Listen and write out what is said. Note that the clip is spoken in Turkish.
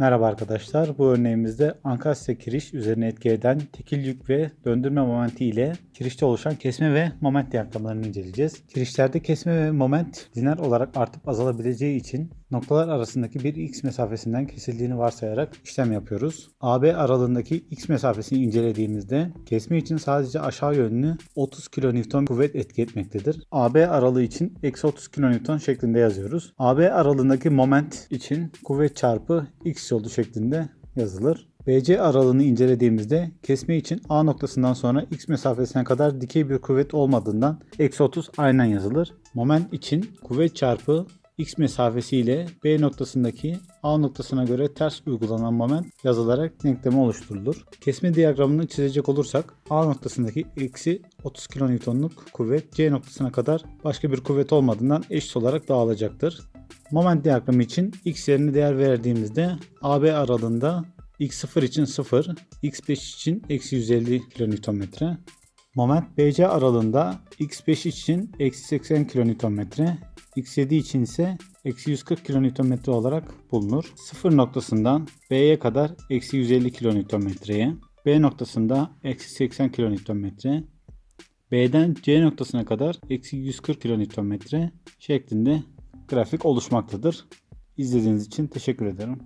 Merhaba arkadaşlar. Bu örneğimizde ankastre kiriş üzerine etki eden tekil yük ve döndürme momenti ile kirişte oluşan kesme ve moment diyagramlarını inceleyeceğiz. Kirişlerde kesme ve moment lineer olarak artıp azalabileceği için noktalar arasındaki bir x mesafesinden kesildiğini varsayarak işlem yapıyoruz. AB aralığındaki x mesafesini incelediğimizde kesme için sadece aşağı yönlü 30 kN kuvvet etki etmektedir. AB aralığı için eksi 30 kN şeklinde yazıyoruz. AB aralığındaki moment için kuvvet çarpı x yolu şeklinde yazılır. BC aralığını incelediğimizde kesme için A noktasından sonra x mesafesine kadar dikey bir kuvvet olmadığından eksi 30 aynen yazılır. Moment için kuvvet çarpı x mesafesi ile B noktasındaki A noktasına göre ters uygulanan moment yazılarak denkleme oluşturulur. Kesme diyagramını çizecek olursak A noktasındaki eksi 30 kilonewtonluk kuvvet C noktasına kadar başka bir kuvvet olmadığından eşit olarak dağılacaktır. Moment diyagramı için x yerine değer verdiğimizde AB aralığında x0 için 0, x5 için eksi 150 kN. Moment BC aralığında x5 için eksi 80 kN, x7 için ise eksi 140 kN olarak bulunur. 0 noktasından B'ye kadar eksi 150 kN'ye, B noktasında eksi 80 kN, B'den C noktasına kadar eksi 140 kN şeklinde grafik oluşmaktadır. İzlediğiniz için teşekkür ederim.